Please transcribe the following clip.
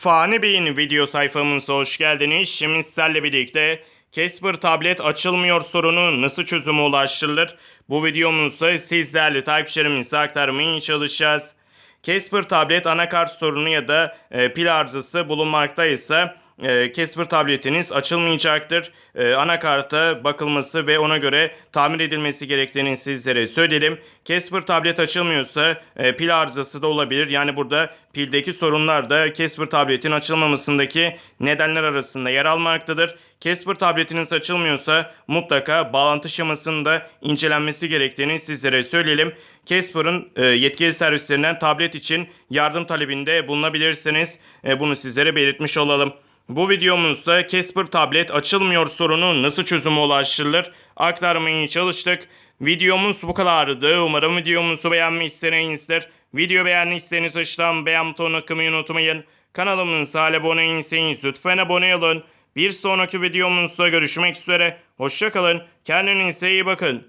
Fani Bey'in video sayfamıza hoş geldiniz. Şimdi sizlerle birlikte Casper tablet açılmıyor sorunu nasıl çözüme ulaştırılır? Bu videomuzda siz değerli takipçilerimize aktarmaya çalışacağız. Casper tablet anakart sorunu ya da e, pil arızası bulunmaktaysa e, Casper tabletiniz açılmayacaktır. E, anakarta bakılması ve ona göre tamir edilmesi gerektiğini sizlere söyleyelim. Casper tablet açılmıyorsa e, pil arızası da olabilir. Yani burada pildeki sorunlar da Casper tabletin açılmamasındaki nedenler arasında yer almaktadır. Casper tabletiniz açılmıyorsa mutlaka bağlantı şemasının incelenmesi gerektiğini sizlere söyleyelim. Casper'ın e, yetkili servislerinden tablet için yardım talebinde bulunabilirsiniz. E, bunu sizlere belirtmiş olalım. Bu videomuzda Casper tablet açılmıyor sorunu nasıl çözüme ulaştırılır aktarmaya çalıştık. Videomuz bu kadardı. Umarım videomuzu beğenmişsinizdir. Video beğendiyseniz aşağıdan beğen butonuna kımayı unutmayın. Kanalımıza abone değilseniz lütfen abone olun. Bir sonraki videomuzda görüşmek üzere. Hoşçakalın. Kendinize iyi bakın.